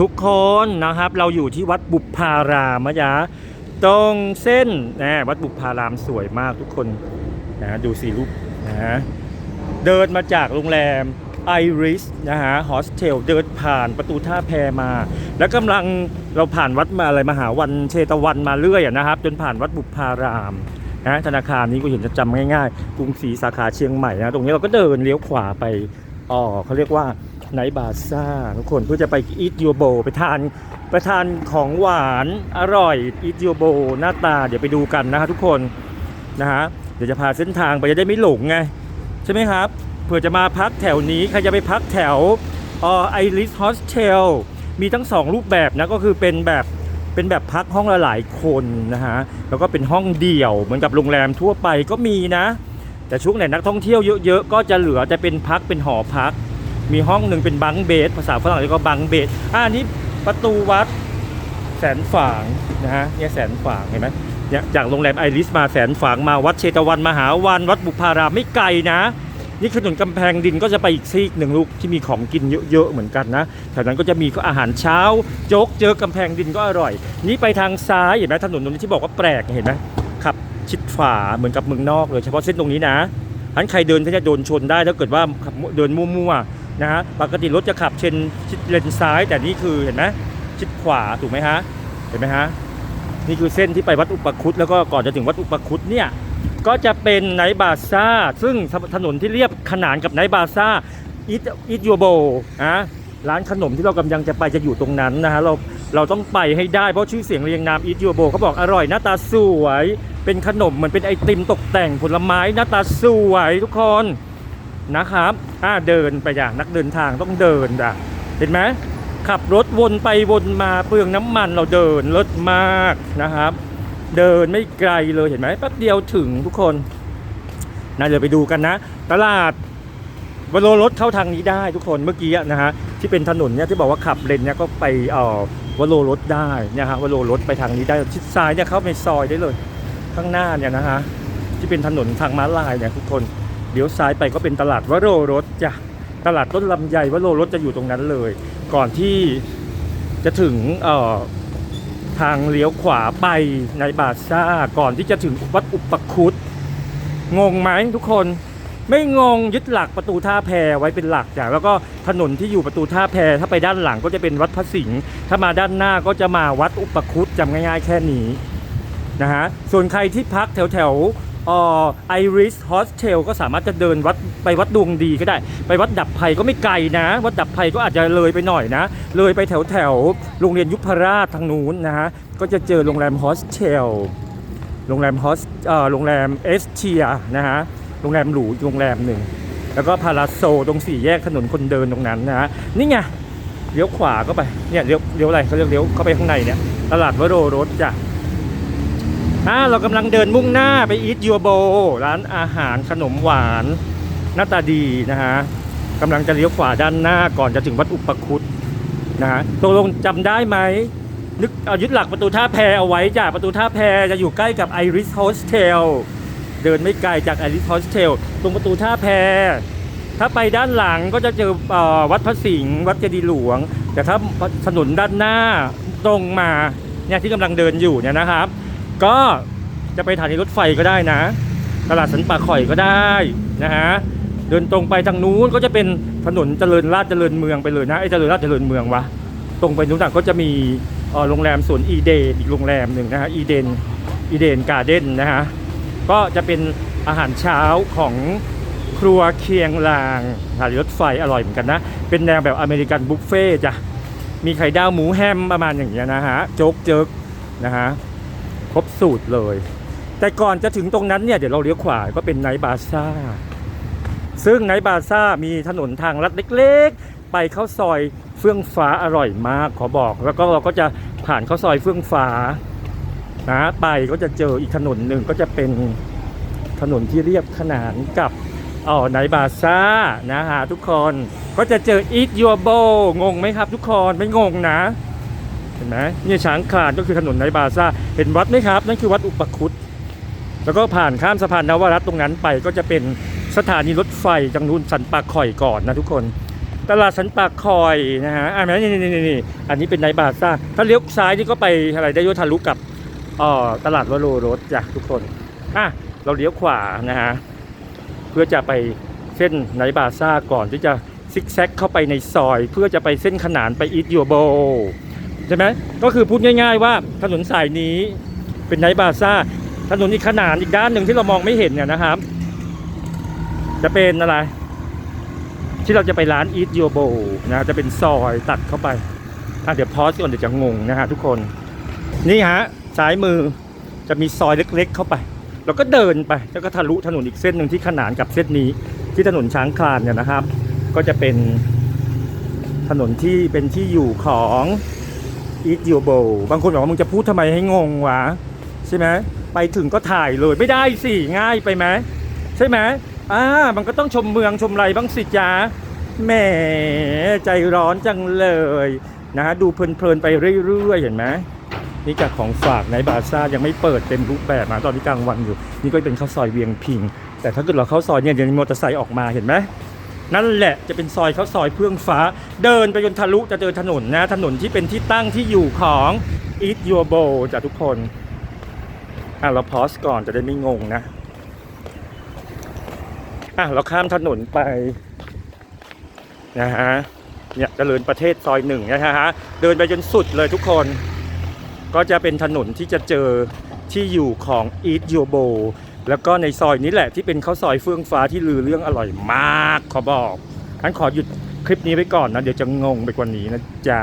ทุกคนนะครับ เราอยู่ที่วัดบุพารามนะจ๊ะตรงเส้นนะวัดบุพารามสวยมากทุกคนนะดูสิรูปนะเดินมาจากโรงแรมไอริสนะฮะโฮสเทลเดินผ่านประตูท่าแพมา แล้วกำลังเราผ่านวัดมาอะไรมหาวันเชตวันมาเรื่อยนะครับ จนผ่านวัดบุพารามนะธนาคารนี้ก็เห็นจะจำง่ายๆกรุงศรีสาขาเชียงใหม่นะตรงนี้เราก็เดินเลี้ยวขวาไปอ๋อเขาเรียกว่า ไนบาซ่าทุกคนเพื่อจะไปอีทยูโบไปทานไปทานของหวานอร่อยอีทยูโบหน้าตาเดี๋ยวไปดูกันนะครับทุกคนนะฮะเดี๋ยวจะพาเส้นทางไปจะได้ไม่หลงไงใช่ไหมครับเผื่อจะมาพักแถวนี้ใครจะไปพักแถวออไอริสโฮสเทลมีทั้งสองรูปแบบนะก็คือเป็นแบบเป็นแบบพักห้องละหลายคนนะฮะแล้วก็เป็นห้องเดี่ยวเหมือนกับโรงแรมทั่วไปก็มีนะ แต่ช่วงไหนนักท่องเที่ยวเยอะๆก็จะเหลือแต่เป็นพักเป็นหอพัก มีห้องหนึ่งเป็นบังเบสภาษาฝรั่งเรียกว่าบังเบสอ่านี่ประตูวัดแสนฝางนะฮะเนี่ยแสนฝางเห็นไหมเนี่ยจากโรงแรมไอริสมาแสนฝางมาวัดเชตวันมหาวันวัดบุพารามไม่ไกลนะ นี่ถนนกำแพงดินก็จะไปอีกซีกหนึ่งลูกที่มีของกินเยอะๆเหมือนกันนะแถวนั้นก็จะมีอาหารเช้าโจ๊กเจอกำแพงดินก็อร่อย นี่ไปทางซ้ายเห็นไหมถนนตรงนี้ที่บอกว่าแปลกเห็นไหมขับชิดฝาเหมือนกับเมืองนอกเลยเฉพาะเส้นตรงนี้นะอันใครเดินก็จะโดนชนได้ถ้าเกิดว่าเดินมั่วๆ นะฮะปกติรถจะขับเชนชิดเลนซ้าย แต่นี่คือเห็นไหมชิดขวาถูกไหมฮะเห็นไหมฮะนี่คือเส้นที่ไปวัดอุปคุตแล้วก็ก่อนจะถึงวัดอุปคุตเนี่ยก็จะเป็นไนบาซ่า ซึ่งถนนที่เรียบขนานกับไนบาซ่าอิตอิตยูโบนะร้านขนมที่เรากำลังจะไปจะอยู่ตรงนั้นนะฮะเราเราต้องไปให้ได้เพราะชื่อเสียงเรียงนามอิตยูโบเขาบอกอร่อยหน้าตาสวย เป็นขนมเหมือนเป็นไอติมตกแต่งผลไม้หน้าตาสวยทุกคน นะครับอ่าเดินไปอย่างนักเดินทางต้องเดินจ้ะเห็นไหมขับรถวนไปวนมาเปลืองน้ำมันเราเดินรถมากนะครับ เดินไม่ไกลเลยเห็นไหมแป๊บเดียวถึงทุกคนนะเดี๋ยวไปดูกันนะ ตลาดวโรรถเข้าทางนี้ได้ทุกคนเมื่อกี้นะฮะที่เป็นถนนเนี่ยที่บอกว่าขับเลนเนี่ยก็ไปเอ่อวโรรถได้นี่ยฮะวโรรถไปทางนี้ได้ชิดซ้ายเนี่ยเข้าไปซอยได้เลย ข้างหน้าเนี่ยนะฮะที่เป็นถนนทางม้าลายเนี่ยทุกคน เดี๋ยวซ้ายไปก็เป็นตลาดวโรรถจ้ะตลาดต้นลำไยวโรรถจะอยู่ตรงนั้นเลย ก่อนที่จะถึงเอ่อทางเลี้ยวขวาไปในบาซ่าก่อนที่จะถึงวัดอุปคุตงงไหมทุกคนไม่งงยึดหลักประตูท่าแพไว้เป็นหลักจ้ะแล้วก็ถนนที่อยู่ประตูท่าแพถ้าไปด้านหลังก็จะเป็นวัดพระสิงห์ถ้ามาด้านหน้าก็จะมาวัดอุปคุตจำง่ายๆแค่นี้นะฮะส่วนใครที่พักแถวแถว ไอริสโฮสเทลก็สามารถจะเดินวัดไปวัดดวงดีก็ได้ ไปวัดดับภัยก็ไม่ไกลนะ วัดดับภัยก็อาจจะเลยไปหน่อยนะ เลยไปแถวแถวโรงเรียนยุพราชทางนู้นนะฮะ ก็จะเจอโรงแรมโฮสเทลโรงแรมโฮสเอ่อโรงแรมเอสเทียนะฮะ โรงแรมหรูโรงแรมหนึ่ง แล้วก็พาราโซตรงสี่แยกถนนคนเดินตรงนั้นนะฮะ นี่ไง เลี้ยวขวาก็ไป เนี่ยเลี้ยวเลี้ยวอะไรเขาเรียกเลี้ยวเข้าไปข้างในเนี่ย ตลาดวโรรสจ้ะ อ่าเรากำลังเดินมุ่งหน้าไปอีทยูโบร้านอาหารขนมหวานหน้าตาดีนะฮะกำลังจะเลี้ยวขวาด้านหน้าก่อนจะถึงวัดอุปคุตนะฮะตกลงจำได้ไหมนึกเอายึดหลักประตูท่าแพเอาไว้จ้ะประตูท่าแพจะอยู่ใกล้กับไอริสโฮสเทลเดินไม่ไกลจากไอริสโฮสเทลตรงประตูท่าแพ ถ้าไปด้านหลังก็จะเจออวัดพระสิงห์วัดเจดีย์หลวง แต่ถ้าถนนด้านหน้าตรงมาเนี่ยที่กำลังเดินอยู่เนี่ยนะครับ ก็จะไปสถานีรถไฟก็ได้นะ ตลาดสันป่าข่อยก็ได้นะฮะเดินตรงไปทางนู้นก็จะเป็นถนนเจริญราษฎร์เจริญเมืองไปเลยนะไอ้เจริญราษฎร์เจริญเมืองวะตรงไปนู้นน่ะก็จะมีโรงแรมสวนอีเดนอีกโรงแรมหนึ่งนะฮะอีเดนอีเดนการ์เด้นนะฮะก็จะเป็นอาหารเช้าของครัวเคียงลางสถารถไฟอร่อยเหมือนกันนะ เป็นแนวแบบอเมริกันบุฟเฟ่จ้ะมีไข่ดาวหมูแฮมประมาณอย่างเงี้ยนะฮะโจ๊กเจิกนะฮะ ครบสูตรเลย แต่ก่อนจะถึงตรงนั้นเนี่ยเดี๋ยวเราเลี้ยวขวาก็เป็นไนบาซ่า ซึ่งไนบาซ่ามีถนนทางลัดเล็กๆ ไปเข้าซอยเฟื่องฟ้าอร่อยมากขอบอก แล้วก็เราก็จะผ่านเข้าซอยเฟื่องฟ้านะไปก็จะเจออีกถนนหนึ่งก็จะเป็นถนนที่เรียบขนานกับอ๋อไนบาซ่านะฮะทุกคนก็จะเจออีทยัวโบงงไหมครับทุกคนไม่งงนะ ห็นไหมเนี่ยช้างคลานก็คือถนนในบาซ่าเห็นวัดไหมครับ นั่นคือวัดอุปคุตแล้วก็ผ่านข้ามสะพานนวรัตตรงนั้นไปก็จะเป็นสถานีรถไฟจังนู้นสันปากข่อยก่อนนะทุกคน ตลาดสันปากคอยนะฮะอ่านี่นี่นี่นี่อันนี้เป็นไนบาซ่าถ้าเลี้ยวซ้ายนี่ก็ไปอะไรได้ยทะลุกับออตลาดวโรรสจ้ะทุกคนอะเราเลี้ยวขวานะฮะเพื่อจะไปเส้นไนบาซ่าก่อนที่จะซิกแซกเข้าไปในซอย เพื่อจะไปเส้นขนานไปอีทยูโบ ใช่ไหมก็คือพูดง่าย ๆ ว่าถนนสายนี้เป็นไนท์บาซ่าถนนอีกขนานอีกด้านหนึ่งที่เรามองไม่เห็นเนี่ยนะครับ จะเป็นอะไร ที่เราจะไปร้าน Eat Your Bowl นะจะเป็นซอยตัดเข้าไปอะเดี๋ยวพอสก่อนเดี๋ยวจะงงนะฮะทุกคน นี่ฮะซ้ายมือจะมีซอยเล็ก ๆ เข้าไปเราก็เดินไปแล้วก็ทะลุถนนอีกเส้นหนึ่งที่ขนานกับเส้นนี้ ที่ถนนช้างคลานเนี่ยนะครับ ก็จะเป็นถนนที่เป็นที่อยู่ของ Eat Your Bowl บางคนบอกว่ามึงจะพูดทำไมให้งงวะใช่ไหมไปถึงก็ถ่ายเลยไม่ได้สิง่ายไปไหมใช่ไหมอ่ามันก็ต้องชมเมืองชมไรบ้างสิจ้าแหมใจร้อนจังเลยนะฮะดูเพลินๆไปเรื่อยๆเห็นไหมนี่จากของฝากในบาซ่ายังไม่เปิดเต็มรูปแบบมาตอนนี้กลางวันอยู่ นี่ก็เป็นข้าวซอยเวียงพิง แต่ถ้าเกิดเราเข้าซอยเนี่ยเดี๋ยวมีมอเตอร์ไซค์ออกมาเห็นไหม นั่นแหละจะเป็นซอยเขาซอยเพื่องฟ้า เดินไปจนทะลุจะเจอถนนนะ ถนนที่เป็นที่ตั้งที่อยู่ของ Eat Your Bowl จ้ะทุกคน อะเราพอสก่อนจะได้ไม่งงนะ อะเราข้ามถนนไปนะฮะเนี่ยเจริญประเทศซอยหนึ่งนะฮะเดินไปจนสุดเลยทุกคน ก็จะเป็นถนนที่จะเจอที่อยู่ของ Eat Your Bowl แล้วก็ในซอยนี้แหละที่เป็นข้าวซอยเฟื่องฟ้าที่ลือเรื่องอร่อยมากขอบอกงั้นขอหยุดคลิปนี้ไว้ก่อนนะ เดี๋ยวจะงงไปกว่านี้นะจ๊ะ